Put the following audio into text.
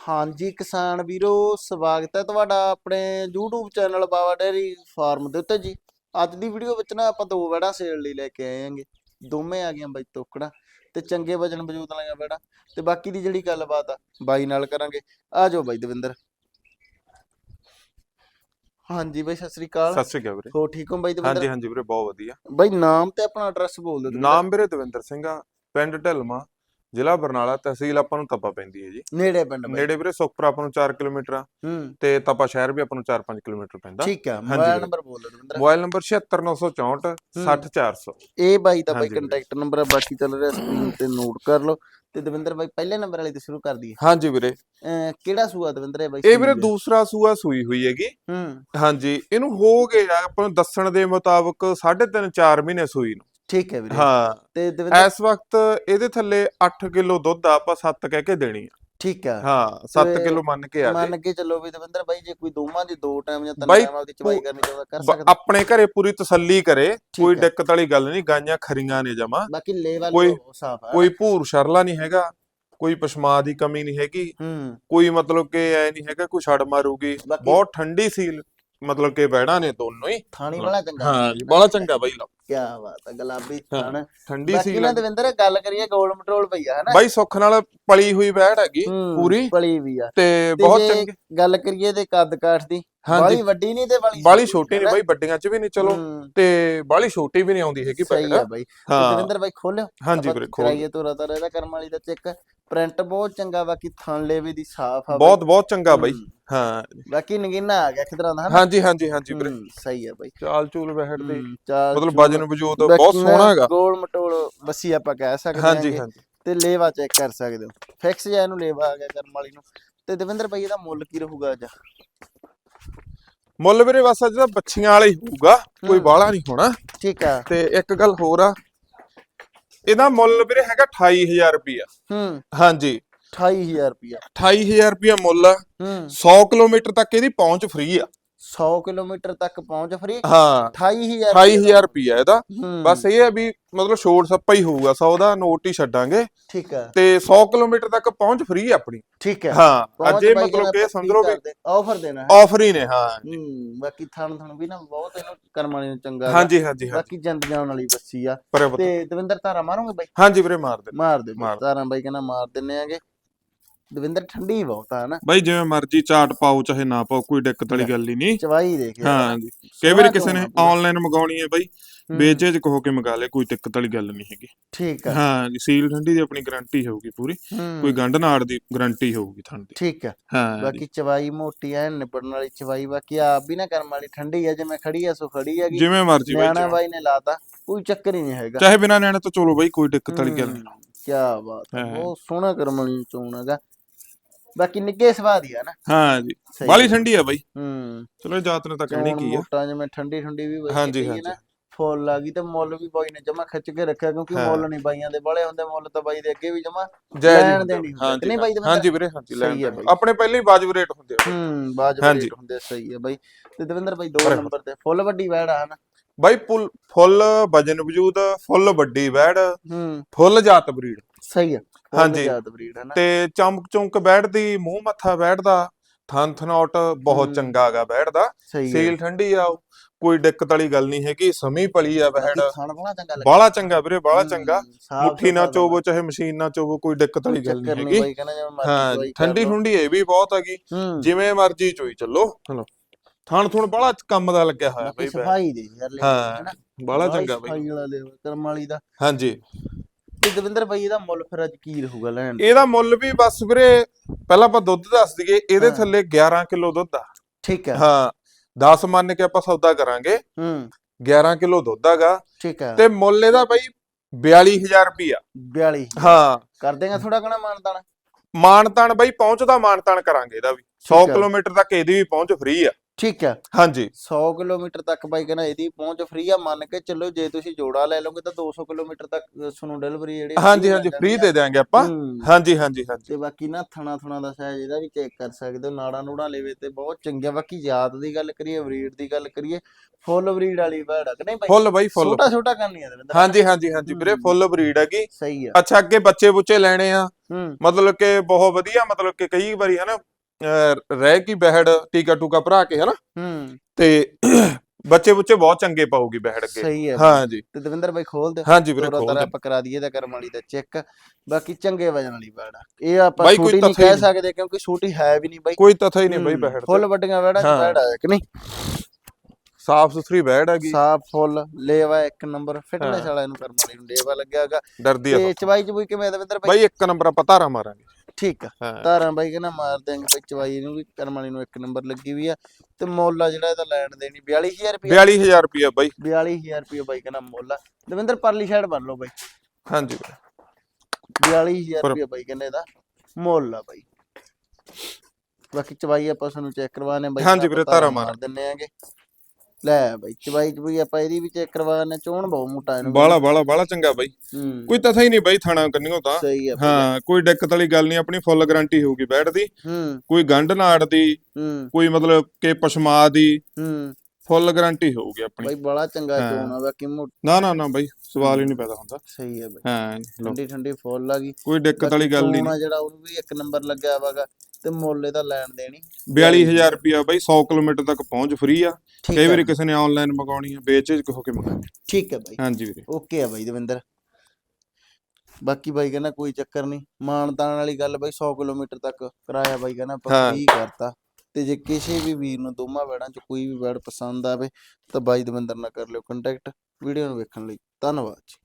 ਹਾਂਜੀ ਕਿਸਾਨ ਵੀਰੋ ਸਵਾਗਤ ਹੈ ਤੁਹਾਡਾ ਆਪਣੇ YouTube channel Bawa dairy farm ਦੇ ਉੱਤੇ ਜੀ। ਅੱਜ ਦੀ ਵੀਡੀਓ ਵਿੱਚ ਨਾ ਆਪਾਂ ਦੋ ਵੜਾ ਸੇਲ ਲਈ ਲੈ ਕੇ ਆਏ ਆਂਗੇ ਦੋਵੇਂ ਆ ਗਈਆਂ ਬਾਈ ਤੋਕੜਾ ਤੇ ਚੰਗੇ ਵਜਨ ਵਜੂਦ ਵਾਲੀਆਂ ਵੜਾ। ਤੇ ਬਾਕੀ ਦੀ ਜਿਹੜੀ ਗੱਲਬਾਤ ਆ ਬਾਈ ਨਾਲ ਕਰਾਂਗੇ। ਆ ਜਾਓ ਬਾਈ ਦਵਿੰਦਰ। ਹਾਂਜੀ ਬਾਈ ਸਤਿ ਸ੍ਰੀ ਅਕਾਲ। ਸਤਿ ਸ਼੍ਰੀ ਅਕਾਲ ਵੀਰੇ। ਹੋ ਠੀਕ ਹੋ ਬਾਈ ਹਾਂਜੀ ਦਵਿੰਦਰ? ਹਾਂਜੀ ਵੀਰੇ ਬਹੁਤ ਵਧੀਆ। ਬਾਈ ਨਾਮ ਤੇ ਆਪਣਾ ਐਡਰੈਸ ਬੋਲ ਦਿਓ। ਨਾਮ ਵੀਰੇ ਦਵਿੰਦਰ ਸਿੰਘ ਆ ਪਿੰਡ ਢਲਮਾ ਜ਼ਿਲ੍ਹਾ ਬਰਨਾਲਾ ਤਹਿਸੀਲ ਆਪਾਂ ਨੂੰ ਤੱਪਾ ਪੈਂਦੀ ਹੈ ਜੀ। ਨੇੜੇ ਪਿੰਡ ਬਾਈ। ਨੇੜੇ ਵੀਰੇ ਸੁਖਪੁਰ ਆਪਾਂ ਨੂੰ 4 ਕਿਲੋਮੀਟਰ ਆ ਹੂੰ। ਤੇ ਤੱਪਾ ਸ਼ਹਿਰ ਵੀ ਆਪਾਂ ਨੂੰ 4-5 ਕਿਲੋਮੀਟਰ ਪੈਂਦਾ। ਠੀਕ ਆ ਮੋਬਾਈਲ। ਨੰਬਰ ਬੋਲ ਦਿਓ ਦਵਿੰਦਰ ਮੋਬਾਈਲ ਨੰਬਰ 76964 60400 ਇਹ ਬਾਈ ਦਾ ਬਾਈ। ਕੰਟੈਕਟ ਨੰਬਰ ਆ ਬਾਕੀ ਚੱਲ ਰਿਹਾ ਸਕਰੀਨ ਤੇ ਨੋਟ ਕਰ ਲਓ। ਤੇ ਦਵਿੰਦਰ ਬਾਈ ਪਹਿਲੇ ਨੰਬਰ ਵਾਲੀ ਤੋਂ ਸ਼ੁਰੂ ਕਰ ਦਈਏ। ਹਾਂਜੀ ਵੀਰੇ। ਕਿਹੜਾ ਸੂਆ ਦਵਿੰਦਰ ਬਾਈ? ਇਹ ਵੀਰੇ ਦੂਸਰਾ ਸੂਆ ਸੂਈ ਹੋਈ ਹੈਗੀ? ਹੂੰ। ਹਾਂਜੀ ਇਹਨੂੰ ਹੋ ਗਿਆ ਆਪਾਂ ਨੂੰ ਦੱਸਣ ਦੇ ਮੁਤਾਬਕ 3.5 4 ਮਹੀਨੇ ਸੂਈ ਨੂੰ। ਠੀਕ ਹੈ ਵੀਰੇ। ਹਾਂ। ਤੇ ਦਵਿੰਦਰ ਇਸ ਵਕਤ ਇਹਦੇ ਥੱਲੇ 8 ਕਿਲੋ ਦੁੱਧ ਆ ਆਪਾਂ 7 ਕਹਿ ਕੇ ਦੇਣੀ ਆ। ਠੀਕ ਆ। ਹਾਂ 7 ਤੇ ਕਿਲੋ ਮੰਨ ਕੇ ਆ ਜੇ। ਮੰਨ ਕੇ ਚੱਲੋ ਵੀ ਦਵਿੰਦਰ ਬਾਈ ਜੇ ਕੋਈ ਦੋਵਾਂ ਦੀ ਦੋ ਟਾਈਮ ਜਾਂ ਤਿੰਨ ਟਾਈਮ ਆਪਦੀ ਚਵਾਈ ਕਰਨੀ ਚਾਹੁੰਦਾ ਕਰ ਸਕਦਾ। ਆਪਣੇ ਘਰੇ ਪੂਰੀ ਤਸੱਲੀ ਕਰੇ ਕੋਈ। ਦਿੱਕਤ ਵਾਲੀ ਗੱਲ ਨਹੀਂ ਗਾਈਆਂ ਖਰੀਆਂ ਨੇ ਜਮਾ। ਬਾਕੀ ਲੇਵਲ ਕੋਈ- ਸਾਫ਼ ਆ। ਕੋਈ ਭੂਰ ਸ਼ਰਲਾ ਨਹੀਂ ਹੈਗਾ ਕੋਈ ਪਸ਼ਮਾ ਦੀ ਕਮੀ ਨਹੀਂ ਹੈਗੀ। ਹੂੰ। ਕੋਈ ਮਤਲਬ ਕਿ ਐ ਨਹੀਂ ਹੈਗਾ ਕੋਈ ਛੜ ਮਾਰੂਗੀ। ਬਹੁਤ ਠੰਡੀ ਸੀਲ। ਮਤਲਬ ਕਿ ਬੈੜਾ ਨੇ ਦੋਨੋਂ ਹੀ। ਥਾਣੀ ਵਾਲਾ ਚੰਗਾ ਹਾਂ ਜੀ ਬੜਾ ਚੰਗਾ ਬਾਈ ਲਓ। ਕੀ ਬਾਤ ਹੈ ਗੁਲਾਬੀ ਥਾਣ। ਠੰਡੀ ਬਾਕੀ ਸੀਲ ਨਾ। ਦਵਿੰਦਰ ਗੱਲ ਕਰੀਏ ਗੋਲ ਮਟਰੋਲ ਪਈਆ ਹੈ ਨਾ ਬਾਈ ਸੁੱਖ ਨਾਲ ਪਲੀ ਹੋਈ ਬੈੜ ਹੈਗੀ ਪੂਰੀ। ਪਲੀ ਵੀ ਆ। ਤੇ ਬਹੁਤ ਚੰਗੀ। ਗੱਲ ਕਰੀਏ ਤੇ ਕੱਦ ਕਾਠ ਦੀ ਬਾਲੀ ਵੱਡੀ ਨਹੀਂ ਤੇ ਬਾਲੀ ਬਾਲੀ ਛੋਟੀ ਨਹੀਂ ਬਾਈ ਵੱਡੀਆਂ ਚ ਵੀ ਨਹੀਂ ਚਲੋ। ਤੇ ਬਾਲੀ ਛੋਟੀ ਵੀ ਨਹੀਂ ਆਉਂਦੀ ਹੈਗੀ ਸਹੀ ਬੈੜ ਆ ਬਾਈ। ਦਵਿੰਦਰ ਬਾਈ ਖੋਲਿਓ। ਹਾਂਜੀ ਵੀਰੇ ਖੋਲ ਕਰਾਈਏ ਤੋਰਾ ਤਾਰਾ ਇਹਦਾ ਕਰਮ ਵਾਲੀ ਦਾ ਚੈੱਕ। ਪ੍ਰਿੰਟ ਬਹੁਤ ਚੰਗਾ ਬਾਕੀ ਥਣ ਲੇਵੇ ਦੀ ਸਾਫ਼ ਆ। ਬਹੁਤ ਬਹੁਤ ਚੰਗਾ ਬਾਈ। ਹੂੰ, ਹਾਂ ਬਾਕੀ ਨਗੀਨਾ ਆ ਗਿਆ ਕਿਧਰਾਂ ਦਾ ਹਨਾ? ਹਾਂਜੀ ਹਾਂਜੀ ਹਾਂਜੀ ਵੀਰੇ। ਹੂੰ, ਸਹੀ ਆ ਬਾਈ। ਚਾਲ ਚੂਲ ਬੈੜ ਦੀ। ਹੂੰ, ਚਾਲ ਮਤਲਬ ਚੂਲ, ਵਜਨ ਵਜੂਦ ਬਹੁਤ ਸੋਹਣਾ ਹੈਗਾ। ਗੋਲ ਮਟੋਲ ਬੱਸੀ ਆਪਾਂ ਕਹਿ ਸਕਦੇ ਹਾਂਜੀ ਹਾਂਗੇ ਹਾਂਜੀ। ਤੇ ਲੇਵਾ ਚੈੱਕ ਕਰ ਸਕਦੇ ਹੋ। ਫਿਕਸ ਜਿਹਾ ਇਹਨੂੰ ਲੇਵਾ ਆ ਗਿਆ ਕਰਮ ਵਾਲੀ ਨੂੰ। ਤੇ ਦਵਿੰਦਰ ਬਾਈ ਇਹਦਾ ਮੁੱਲ ਕੀ ਰਹੂਗਾ ਅੱਜ? ਮੁੱਲ ਵੀਰੇ ਬਸ ਅੱਜ ਦਾ ਬੱਚੀਆਂ ਵਾਲਾ ਹੀ ਹੋਊਗਾ ਕੋਈ ਹੂੰ। ਬਾਹਲਾ ਨਹੀਂ ਹੋਣਾ। ਠੀਕ ਆ। ਤੇ ਇੱਕ ਗੱਲ ਹੋਰ ਆ ਇਹਦਾ ਮੁੱਲ ਵੀਰੇ ਹੈਗਾ 28000 ਰੁਪਿਆ ਹੂੰ। ਹਾਂਜੀ। 28000 ਰੁਪਿਆ 28000 ਰੁਪਿਆ ਮੁੱਲ ਆ। ਹੂੰ। 100 ਕਿਲੋਮੀਟਰ ਤੱਕ ਇਹਦੀ ਪਹੁੰਚ ਫ੍ਰੀ ਆ। 100 ਕਿਲੋਮੀਟਰ ਤੱਕ ਪਹੁੰਚ ਫਰੀ ਹਾਂ। 28000 28000 ਰੁਪਿਆ ਇਹਦਾ। ਹੂੰ। ਬਸ ਇਹ ਆ ਵੀ ਮਤਲਬ ਛੋੜ ਸੱਪਾ ਹੀ ਹੋਊਗਾ 100 ਦਾ ਨੋਟ ਹੀ ਛੱਡਾਂਗੇ। ਠੀਕ ਆ। ਤੇ 100 ਕਿਲੋਮੀਟਰ ਤੱਕ ਪਹੁੰਚ ਫ੍ਰੀ ਆਪਣੀ। ਠੀਕ ਹੈ ਹਾਂ ਅੱਜ ਇਹ ਮਤਲਬ ਕਿ ਸਮਝ ਲਓ ਵੀ ਆਫਰ ਦੇਣਾ ਹੈ। ਆਫਰ ਹੀ ਨੇ ਹਾਂ ਹੂੰ ਬਾਕੀ ਥਣ ਥਣ ਵੀ ਨਾ ਬਹੁਤ ਇਹਨੂੰ ਕਰਮ ਵਾਲੀ ਨੂੰ ਚੰਗਾ। ਹਾਂਜੀ ਹਾਂਜੀ ਹਾਂਜੀ ਬਾਕੀ ਜੰਦ ਜਾਣ ਵਾਲੀ ਬੱਸੀ ਆ। ਪਰੇ ਪੁੱਤ। ਤੇ ਦਵਿੰਦਰ ਧਾਰਾ ਮਾਰੋਗੇ ਬਾਈ? ਹਾਂਜੀ ਵੀਰੇ ਮਾਰ ਦੇ ਮਾਰ ਦੇ ਮਾਰ। ਧਾਰਾਂ ਬਾਈ ਕਹਿੰਦਾ ਮਾਰ ਦਿੰਨੇ ਆਗੇ ਦਵਿੰਦਰ ਠੰਡੀ ਬਹੁਤ ਆ ਹਨਾ? ਬਾਈ ਜਿਵੇਂ ਮਰਜ਼ੀ ਚਾਟ ਪਾਓ ਚਾਹੇ ਨਾ ਪਾਓ ਕੋਈ ਦਿੱਕਤ ਵਾਲੀ ਗੱਲ ਹੀ ਨਹੀਂ। ਚਵਾਈ ਦੇਖ ਹਾਂ ਜੀ। ਕਈ ਵਾਰੀ ਕਿਸੇ ਨੇ ਆਨਲਾਈਨ ਮੰਗਾਉਣੀ ਹੈ ਬਾਈ ਬੇਚੇ ਚ ਕਹੋ ਕੇ ਮੰਗਾ ਲੈ ਕੋਈ ਦਿੱਕਤ ਵਾਲੀ ਗੱਲ ਨਹੀਂ ਹੈਗੀ। ਠੀਕ ਆ। ਹਾਂ ਜੀ ਸੀਲ ਠੰਡੀ ਦੀ ਆਪਣੀ ਗਾਰੰਟੀ ਹੋਊਗੀ ਪੂਰੀ। ਹੂੰ, ਕੋਈ ਗੰਢ ਨਾੜ ਦੀ ਗਾਰੰਟੀ ਹੋਊਗੀ ਥਣ ਦੀ। ਠੀਕ ਆ। ਹਾਂ ਜੀ। ਬਾਕੀ ਚਵਾਈ ਮੋਟੀ ਐ ਨਿਪੜਨ ਵਾਲੀ ਚਵਾਈ ਬਾਕੀ ਆਪ ਵੀ ਨਾ ਕਰਮ ਵਾਲੀ ਠੰਡੀ ਆ ਜਿਵੇਂ ਖੜੀ ਆ ਸੋ ਖੜੀ ਹੈਗੀ। ਜਿਵੇਂ ਮਰਜ਼ੀ ਬਾਈ ਨਿਆਣਾ। ਬਾਈ ਨੇ ਲਾਤਾ ਕੋਈ ਚੱਕਰ ਹੀ ਨਹੀਂ ਹੈਗਾ। ਚਾਹੇ ਬਿਨਾ ਨਿਆਣੇ ਤੋਂ ਚਲੋ ਬਾਈ ਕੋਈ ਦਿੱਕਤ ਵਾਲੀ ਗੱਲ ਨਹੀਂ। ਕੀ ਬਾਤ ਹੈ ਹਾਂ। ਬਹੁਤ ਸੋਹਣਾ ਕਰਮ ਵਾਲੀ ਚੋਣ ਹੈਗਾ। ਬਾਕੀ ਨਿੱਗੇ ਸਵਾਦ ਹੀ ਆ ਨਾ। ਹਾਂ ਜੀ। ਸਹੀ ਬਾਲੀ। ਠੰਡੀ ਆ ਬਾਈ। ਹੂੰ। ਚਲੋ ਜਾਤ ਨੇ ਤਾਂ ਕਹਿਣੀ ਕੀ ਆ। ਮੋਟਾ ਜਿਵੇਂ ਠੰਡੀ ਠੰਡੀ ਵੀ ਵਧੀਆ ਹਾਂਜੀ। ਨਾ ਫੁੱਲ ਆ ਗਈ ਤੇ ਮੁੱਲ ਵੀ ਬਾਈ ਨੇ ਜਮਾ ਖਿੱਚ ਕੇ ਰੱਖਿਆ ਕਿਉਂਕਿ ਹਾਂ। ਮੁੱਲ ਨਹੀਂ ਬਾਈਆਂ ਦੇ ਬੜੇ ਹੁੰਦੇ ਮੁੱਲ ਤਾਂ ਬਾਈ ਦੇ ਅੱਗੇ ਵੀ ਜਮਾ ਜੈ ਲੈਣ ਦੇਣੀ ਹੁੰਦੀ ਆ, ਨਹੀਂ ਬਾਈ ਦਵਿੰਦਰ? ਹਾਂਜੀ ਵੀਰੇ ਹਾਂਜੀ ਲੈਣ ਸਹੀ ਦੇਣ। ਆਪਣੇ ਪਹਿਲੇ ਹੀ ਵਾਜਬ ਰੇਟ ਹੁੰਦੇ ਆ ਹੂੰ ਬਾਜ ਹਾਂਜੀ। ਰੇਟ ਹੁੰਦੇ ਸਹੀ ਹੈ ਬਾਈ। ਤੇ ਦਵਿੰਦਰ ਬਾਈ ਦੋ ਨੰਬਰ ਤੇ ਫੁੱਲ ਵੱਡੀ ਵੈੜ ਆ ਹਨਾ? ਬਾਈ ਫੁੱਲ ਫੁੱਲ ਵਜਨ ਵਜੂਦ ਫੁੱਲ ਵੱਡੀ ਵੈੜ ਹੂੰ। ਫੁੱਲ ਜਾਤ ਬਰੀਡ। ਸਹੀ ਆ। ਹਾਂਜੀ। ਜਾਤ ਬਰੀਡ ਹੈ ਨਾ ਤੇ ਚਮਕ ਚੁੰਕ ਬੈਠਦੀ ਮੂੰਹ ਮੱਥਾ ਬੈਠਦਾ ਥਨ ਥਨੌਟ ਬਹੁਤ। ਚੰਗਾ ਹੈਗਾ ਹੈ। ਸੀਲ ਠੰਡੀ ਆ ਕੋਈ ਦਿੱਕਤ ਵਾਲੀ ਗੱਲ ਨਹੀਂ ਹੈਗੀ ਸਮੀ ਪਲੀ ਆ ਲੱਗਦਾ ਬਾਲਾ ਚੰਗਾ ਵੀਰੇ ਬਾਲਾ ਚੰਗਾ। ਮੁੱਠੀ ਨਾ ਚੋਵੋ ਚਾਹੇ ਮਸ਼ੀਨ ਨਾ ਚੋਵੋ ਕੋਈ ਦਿੱਕਤ ਵਾਲੀ ਗੱਲ ਨਹੀਂ ਹੈਗੀ। ਹਾਂ ਠੰਡੀ। ਠੰਡੀ ਇਹ ਵੀ ਬਹੁਤ ਹੈਗੀ। ਜਿਵੇਂ ਮਰਜ਼ੀ ਚੋਈ ਚੱਲੋ ਥਣ ਥੁਣ ਬਾਲਾ ਕੰਮ ਦਾ ਲੱਗਿਆ ਹੋਇਆ ਬਈ। ਸਫ਼ਾਈ ਦੇ ਯਾਰ ਲੈ ਹਾਂ, ਬਾਲਾ ਚੰਗਾ ਬਈ। ਸਫ਼ਾਈ ਵਾਲਾ ਲੈ ਕਰਮ ਵਾਲੀ ਦਾ। ਹਾਂਜੀ। ਤੇ ਦਵਿੰਦਰ ਬਾਈ ਇਹਦਾ ਮੁੱਲ ਫਿਰ ਅੱਜ ਕੀ ਰਹੂਗਾ ਲੈਣ? ਇਹਦਾ ਮੁੱਲ ਵੀ ਬਸ ਵੀਰੇ ਪਹਿਲਾਂ ਆਪਾਂ ਦੁੱਧ ਦੱਸ ਦਈਏ ਇਹਦੇ। ਥੱਲੇ 11 ਕਿਲੋ ਦੁੱਧ ਆ। ਠੀਕ ਹੈ ਹਾਂ 10 ਮੰਨ ਕੇ ਆਪਾਂ ਸੌਦਾ ਕਰਾਂਗੇ। ਹੂੰ। 11 ਕਿਲੋ ਦੁੱਧ ਹੈਗਾ। ਠੀਕ ਹੈ ਤੇ ਮੁੱਲ ਇਹਦਾ ਬਾਈ 42000 ਰੁਪਿਆ 42 ਹਾਂ। ਕਰ ਦੇਗਾ ਥੋੜਾ ਘਣਾ ਮਾਨਦਾਨ ਮਾਨਤਾਨ ਬਾਈ ਪਹੁੰਚਦਾ ਮਾਨਤਾਨ ਕਰਾਂਗੇ ਇਹਦਾ ਵੀ। 100 ਠੀਕ ਆ। ਕਿਲੋਮੀਟਰ ਤੱਕ ਇਹਦੀ ਵੀ ਪਹੁੰਚ ਫ੍ਰੀ ਆ। ਠੀਕ ਹੈ। ਹਾਂਜੀ। 100 ਕਿਲੋਮੀਟਰ ਤੱਕ ਬਾਈ ਕਹਿੰਦਾ ਇਹਦੀ ਪਹੁੰਚ ਫ੍ਰੀ ਆ ਮੰਨ ਕੇ ਚੱਲੋ ਜੇ ਤੁਸੀਂ ਜੋੜਾ ਲੈ ਲਓਗੇ ਤਾਂ 200 ਕਿਲੋਮੀਟਰ ਤੱਕ ਤੁਹਾਨੂੰ ਡਿਲੀਵਰੀ ਜਿਹੜੀ ਹਾਂਜੀ ਹਾਂਜੀ ਫ੍ਰੀ ਦੇ ਆ। ਦਿਆਂਗੇ ਆਪਾਂ। ਹੂੰ। ਹਾਂਜੀ ਹਾਂਜੀ ਹਾਂਜੀ। ਤੇ ਬਾਕੀ ਨਾ ਥਣਾ ਥਣਾ ਦਾ ਸਾਈਜ਼ ਇਹਦਾ ਵੀ ਚੈੱਕ ਕਰ ਸਕਦੇ ਹੋ ਨਾੜਾ ਨੂੜਾ ਲੈਵੇ ਤੇ ਬਹੁਤ ਚੰਗਿਆ। ਬਾਕੀ ਜਾਤ ਦੀ ਗੱਲ ਕਰੀਏ ਬਰੀਡ ਦੀ ਗੱਲ ਕਰੀਏ ਫੁੱਲ ਬਰੀਡ ਵਾਲੀ ਕਿ ਨਹੀਂ ਬਾਈ? ਫੁੱਲ ਬਾਈ ਫੁੱਲ। ਛੋਟਾ ਛੋਟਾ ਕਰਨੀ ਆ ਦਵਿੰਦਰ ਹਾਂਜੀ ਹਾਂਜੀ ਹਾਂਜੀ ਵੀਰੇ ਹੂੰ। ਫੁੱਲ ਬਰੀਡ ਹੈਗੀ। ਸਹੀ ਆ। ਅੱਛਾ ਅੱਗੇ ਬੱਚੇ ਬੁੱਚੇ ਲੈਣੇ ਆ। ਹੂੰ। ਮਤਲਬ ਕਿ ਬਹੁਤ ਵਧੀਆ ਮਤਲਬ ਕਿ ਕਈ ਵਾਰੀ ਹਨਾ ਰਹਿ ਕੀ ਬਹਿੜ ਟੀਕਾ ਟੂਕਾ ਭਰਾ ਕੇ ਹਨਾ? ਹੂੰ। ਤੇ ਬੱਚੇ ਬੁੱਚੇ ਬਹੁਤ ਚੰਗੇ ਪਾਉਗੀ ਬਹਿੜ ਅੱਗੇ। ਸਹੀ ਆ ਹਾਂਜੀ ਤੇ ਦਵਿੰਦਰ ਬਾਈ ਖੋਲ ਦੇ। ਹਾਂਜੀ ਵੀਰੇ ਤੋਰਾ ਖੋਲ ਦੇ। ਆਪਾਂ ਕਰਾ ਦਈਏ ਤਾਂ ਕਰਮ ਵਾਲੀ ਦਾ ਚੈੱਕ। ਬਾਕੀ ਚੰਗੇ ਵਜਨ ਵਾਲੀ ਬੈੜ ਆ। ਇਹ ਆਪਾਂ ਛੋਟੀ ਨਹੀਂ ਹੀ ਕਹਿ। ਸਕਦੇ ਕਿਉਂਕਿ ਛੋਟੀ ਹੈ ਵੀ ਨਹੀਂ ਬਾਈ। ਕੋਈ ਤਥਾ ਹੀ ਨਹੀਂ ਬਈ ਹੂੰ, ਬਹਿੜ ਫੁੱਲ ਵੱਡੀਆਂ ਬੈੜਾਂ ਚ ਹਾਂ। ਬੈੜ ਆ ਕਿ ਨਹੀਂ? ਸਾਫ਼ ਸੁਥਰੀ ਬਹਿੜ ਹੈਗੀ ਸਾਫ਼ ਫੁੱਲ ਲੇਵਾ ਇੱਕ ਨੰਬਰ ਫਿਟਨੈਸ ਹਾਂ। ਵਾਲਾ ਇਹਨੂੰ ਕਰਮ ਵਾਲੀ ਨੂੰ ਲੇਵਾ ਲੱਗਿਆਗਾ ਡਰਦੀ ਆ ਤੇ। ਚਵਾਈ ਚਬੂਈ ਕਿਵੇਂ ਦਵਿੰਦਰ ਬਾਈ? ਬਾਈ ਇੱਕ ਨੰਬਰ ਆਪਾਂ ਧਾਰਾ ਮਾਰਾਂਗੇ। ਠੀਕ ਆ। ਹਾਂ। ਧਾਰਾਂ ਬਾਈ ਕਹਿੰਦਾ ਮਾਰ ਦਿਆਂਗੇ ਬਾਈ ਚਵਾਈ ਨੂੰ ਵੀ ਕਰਮ ਵਾਲੀ ਨੂੰ ਇੱਕ ਨੰਬਰ ਲੱਗੀ ਵੀ ਆ। ਤੇ ਮੁੱਲ ਆ ਜਿਹੜਾ ਇਹਦਾ ਲੈਣ ਦੇਣੀ 42000 ਰੁਪਏ 42000 ਰੁਪਿਆ ਬਾਈ। 42000 ਰੁਪਏ ਬਾਈ ਕਹਿੰਦਾ ਮੁੱਲ ਆ। ਦਵਿੰਦਰ ਪਰਲੀ ਸਾਈਡ ਬਣ ਲਓ ਬਾਈ। ਹਾਂਜੀ ਵੀਰੇ। 42000 ਪਰ- ਰੁਪਏ ਬਾਈ ਕਹਿੰਦੇ ਇਹਦਾ ਮੁੱਲ ਆ ਬਾਈ। ਬਾਕੀ ਚਵਾਈ ਆਪਾਂ ਤੁਹਾਨੂੰ ਚੈੱਕ ਕਰਵਾਣੇ ਬਾਈ। ਹਾਂਜੀ ਵੀਰੇ, ਧਾਰਾਂ। ਮਾਰ ਦਿੰਨੇ ਆਂਗੇ। ਲੈ ਬਾਈ ਚਵਾਈ ਚਵਾਈ ਆਪਾਂ ਇਹਦੀ ਵੀ ਚੈੱਕ ਕਰਵਾਣੇ ਚੋਣ ਬਹੁ ਮੋਟਾ ਇਹਨੂੰ ਬਾਲਾ ਬਾਲਾ ਬਾਲਾ ਚੰਗਾ ਬਾਈ। ਹੂੰ। ਕੋਈ ਤਥਾ ਹੀ ਨਹੀਂ ਬਾਈ ਥਾਣਾ ਕੰਨਿਓ ਤਾਂ। ਸਹੀ ਆ ਬਾਈ। ਹਾਂ ਕੋਈ ਦਿੱਕਤ ਵਾਲੀ ਗੱਲ ਨਹੀਂ ਆਪਣੀ ਫੁੱਲ ਗਾਰੰਟੀ ਹੋਊਗੀ ਬੈਠ ਦੀ ਹੂੰ। ਕੋਈ ਗੰਢ ਨਾੜ ਦੀ ਹੂੰ। ਕੋਈ ਮਤਲਬ ਕਿ ਪਸ਼ਮਾ ਦੀ ਹੂੰ। ਫੁੱਲ ਗਾਰੰਟੀ ਹੋਊਗੀ ਆਪਣੀ। ਬਾਈ ਬੜਾ ਚੰਗਾ। ਚੋਣ ਆ ਬਾਕੀ ਮੋ ਨਾ ਨਾ ਨਾ ਬਾਈ ਸਵਾਲ ਹੀ ਨਹੀਂ ਪੈਦਾ ਹੁੰਦਾ। ਸਹੀ ਆ ਬਾਈ। ਹਾਂ ਲਓ। ਠੰਡੀ ਠੰਡੀ ਫੁੱਲ ਆ ਗਈ। ਕੋਈ ਦਿੱਕਤ ਵਾਲੀ ਗੱਲ ਨਹੀਂ ਚੋਣ ਆ ਜਿਹੜਾ ਉਹਨੂੰ ਵੀ ਇੱਕ ਨੰਬਰ ਲੱਗਿਆ ਵਾਗਾ ਤੇ ਮੁੱਲ ਇਹਦਾ ਲੈਣ ਦੇਣੀ। 42000 ਰੁਪਿਆ ਬਾਈ 100 ਕਿਲੋਮੀਟਰ ਤੱਕ ਪਹੁੰਚ ਫ੍ਰੀ ਆ। ਕਈ ਵਾਰੀ ਕਿਸੇ ਨੇ ਆਨਲਾਈਨ ਮੰਗਾਉਣੀ ਆ ਬੇਚਿਜਕ ਹੋ ਕੇ ਮੰਗਾਣੀ ਠੀਕ ਹੈ ਬਾਈ। ਹਾਂਜੀ ਵੀਰੇ। ਓਕੇ ਆ ਬਾਈ ਦਵਿੰਦਰ। ਬਾਕੀ ਬਾਈ ਕਹਿੰਦਾ ਕੋਈ ਚੱਕਰ ਨਹੀਂ ਮਾਨਤਾਨ ਵਾਲੀ ਗੱਲ ਬਾਈ 100 ਕਿਲੋਮੀਟਰ ਤੱਕ ਕਰਾਇਆ ਬਾਈ ਕਹਿੰਦਾ ਆਪਾਂ ਹਾਂ। ਕਰਤਾ। ਤੇ ਜੇ ਕਿਸੇ ਵੀ ਵੀਰ ਨੂੰ ਦੋਵਾਂ ਵੈੜਾਂ ਚ ਕੋਈ ਵੀ ਵੈੜ ਪਸੰਦ ਆਵੇ ਤਾਂ ਬਾਈ ਦਵਿੰਦਰ ਨਾਲ ਕਰ ਲਿਓ ਕੰਟੈਕਟ ਵੀਡੀਓ ਨੂੰ ਵੇਖਣ ਲਈ। ਧੰਨਵਾਦ ਜੀ।